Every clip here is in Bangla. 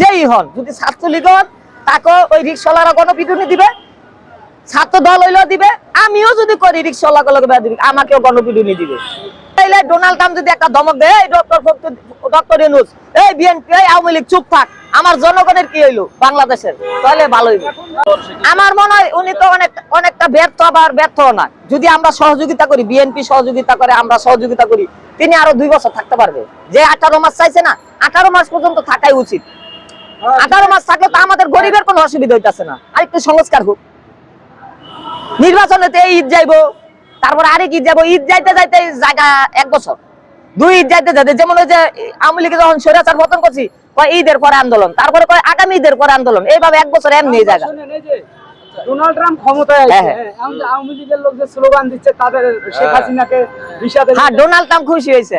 যেই যদি ছাত্রলীগ তাকে ওই দিবে, ছাত্র দল হইলেও দিবে, আমিও যদি করি দিবে, আমাকেও গণপিটুনি দিবে। আমার জনগণের কি হইল? বাংলাদেশের, তাহলে ভালো হইবে। আমার মনে হয় উনি তো অনেক অনেকটা ব্যর্থ, আবার ব্যর্থ না যদি আমরা সহযোগিতা করি বিএনপি সহযোগিতা করে, আমরা সহযোগিতা করি, তিনি আরও দুই বছর থাকতে পারবে। যে আঠারো মাস চাইছে না, আঠারো মাস পর্যন্ত থাকাই উচিত। আঠারো মাস থাকলে তো আমাদের গরিবের কোনো অসুবিধা হইতাছে না। আর একটু সংস্কার হোক। নির্বাচনেতে ঈদ যাইবো তারপর আরেক ঈদ যাব ঈদ যাইতে যাইতে জায়গা এক বছর। দুই ঈদ যাইতে যাইতে যেমন ওই যে আওয়ামী লীগে যখন স্বৈরাচার পতন করছি কয় ঈদের পরে আন্দোলন তারপরে কয় আগামী ঈদের পরে আন্দোলন। এইভাবে এক বছর এমনি জায়গা। ডোনাল্ড ট্রাম্প ক্ষমতায় হ্যাঁ, আছে হ্যাঁ। হ্যাঁ, আওয়ামী- আওয়ামী লীগের লোক যে স্লোগান দিচ্ছে তাদের শেখ হাসিনাকে হ্যাঁ ডোনাল্ড ট্রাম্প খুশি হয়েছে।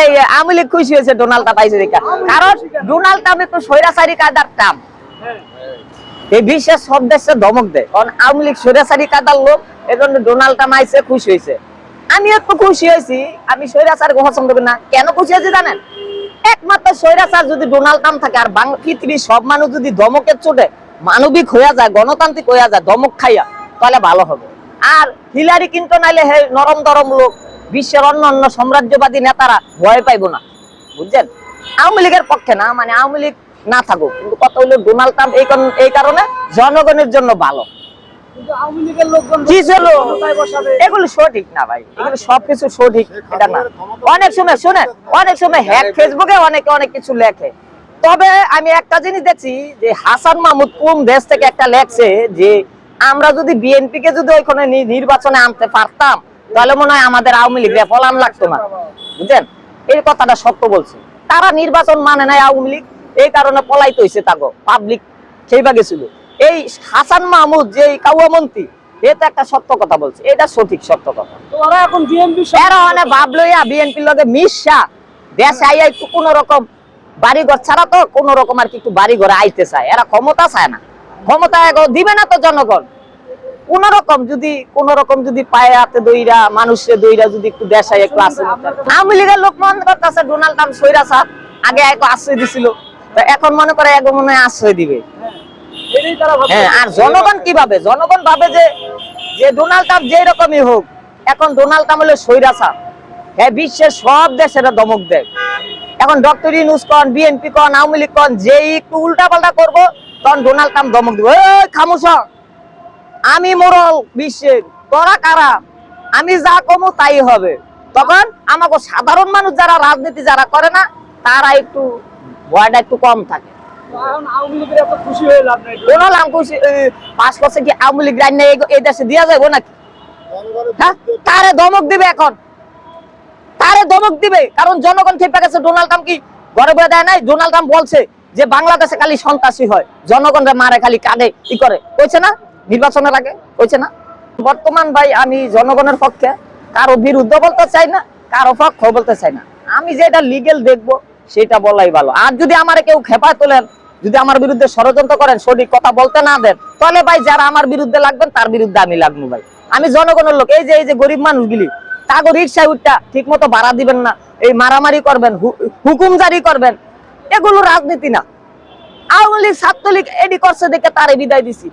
এই লীগ খুশি হয়েছে ডোনাল্ড ট্রাম্প দেখা। কারণ ডোনাল্ড ট্রাম্প একটু স্বৈরাচারী কায়দার ট্রাম্প হ্যাঁ, এই বিশ্বের সব দেশে ধমক দেয়। কারণ আওয়ামী লীগ স্বৈরাচারী কায়দার লোক এজন্য ডোনাল্ড ট্রাম্প আইসে খুশি হয়েছে। আমি একটু খুশি হয়েছি আমি পছন্দ করি না। কেন খুশি হয়েছি জানেন? একমাত্র স্বৈরাচার যদি ডোনাল্ড ট্রাম্প থাকে আর পৃথিবীর সব মানুষ যদি ধমকের চোটে মানবিক হইয়া যায় গণতান্ত্রিক হইয়া যায় ধমক খাইয়া তাহলে ভালো হবে। আর হিলারি কিন্টন আইলে হে নরম দরম লোক বিশ্বের অন্য অন্য সাম্রাজ্যবাদী নেতারা ভয় পাইবো না। বুঝছেন? আওয়ামী লীগের পক্ষে না মানে আওয়ামী লীগ না থাকুক। কিন্তু কত হইল ডোনাল্ড ট্রাম্প এই কারণ- এই কারণে জনগণের জন্য ভালো। কিন্তু আওয়ামী লীগের লোকজন কি ছিল? ক্ষমতায় বসাবে। এগুলো সঠিক না ভাই। এগুলো সবকিছু সঠিক এটা না। অনেক সময় শুনে অনেক সময় হ্যাক ফেসবুকে অনেকে অনেক কিছু লেখে। তবে আমি একটা জিনিস দেখছি যে হাসান মাহমুদ কোন দেশ থেকে একটা লেখছে যে আমরা যদি বিএনপি কে যদি ওইখানে নির্বাচনে আনতে পারতাম তাহলে মনে হয় আমাদের আওয়ামী লীগ ফলান লাগতো না। বুঝছেন? এই কথাটা সত্য বলছে। তারা নির্বাচন মানে নাই আওয়ামী লীগ এই কারণে পলাইতে হয়েছে তাগো পাবলিক সেইবা গেছিল এই হাসান মাহমুদ যে কাউয়া মন্ত্রী এটা একটা সত্য কথা বলছে এটা সঠিক সত্য কথা। তো ওরা এখন বিএনপি এরা অনেক ভাবলইয়া বিএনপির লগে মিশা দেশে আইয়া একটু কোন রকম বাড়ি ঘর ছাড়া তো কোন রকম আর কি একটু বাড়ি ঘরে আইতে চায়। এরা ক্ষমতা চায় না। ক্ষমতা দিবে না তো জনগণ। কোন রকম যদি কোন রকম যদি পায়ে হাতে দইরা দইরা যদি একটু দেশায় একটু আসে আওয়ামী লীগের ডোনাল্ড ট্রাম্প সৈরা আগে একটু আশ্রয় দিছিল। এখন মনে করে এগো মনে আশ্রয় দিবে। হ্যাঁ আর জনগণ জনগণ ভাবে যে যে ডোনাল্ড ট্রাম্প যে রকমই হোক, এখন ডোনাল্ড ট্রাম্প হলো সৈরাসা হ্যাঁ বিশ্বের সব দেশের দমক দেয়। এখন ডক্টর ইউনুস কন, বিএনপি কন, আওয়ামী লীগ কন, যেই একটু উল্টা পাল্টা করব, তখন ডোনাল্ড ট্রাম্প দমক দিব। খামোশ আমি মোরল বিশ্বের তোরা কারা? আমি যা কমু তাই হবে। তখন আমাকে সাধারণ মানুষ যারা রাজনীতি যারা করে না তারা একটু ভয়টা একটু কম থাকে। খুশি হয়ে লাভ নাই। কোন লাঙ্কুশ পাস করছে কি আওয়ামী লীগ রাইন এই দেশে দিয়া যাব নাকি? হ্যাঁ? তারে ধমক দিবে এখন? তারে ধমক দিবে? কারণ জনগণ খেপে গেছে ডোনাল্ড ট্রাম্প কি ঘরে বয়ে দেয় নাই? ডোনাল্ড ট্রাম্প বলছে যে বাংলাদেশে খালি সন্ত্রাসী হয়। জনগণরা মারে খালি কাঁদে ই করে। কইছে না? নির্বাচনের আগে কইছে না? বর্তমান ভাই আমি জনগণের পক্ষে কারও বিরুদ্ধে বলতে চাই না, কারও পক্ষ বলতে চাই না। আমি যেটা লিগেল দেখব, সেটা বলাই ভালো। আর যদি আমার কেউ খেপায় তোলেন, যদি আমার বিরুদ্ধে ষড়যন্ত্র করেন, সঠিক কথা বলতে না দেন, তাহলে ভাই যারা আমার বিরুদ্ধে লাগবেন, তার বিরুদ্ধে আমি লাগবো ভাই। আমি জনগণের লোক। এই যে এই যে গরিব মানুষগুলি, তাগো রিক্সায় উঠটা ঠিক মতো ভাড়া দিবেন না, এই মারামারি করবেন হুকুম জারি করবেন, এগুলো রাজনীতি না। আওয়ামী লীগ, ছাত্রলীগ, এডি করছে দেখে তারে বিদায় দিছি।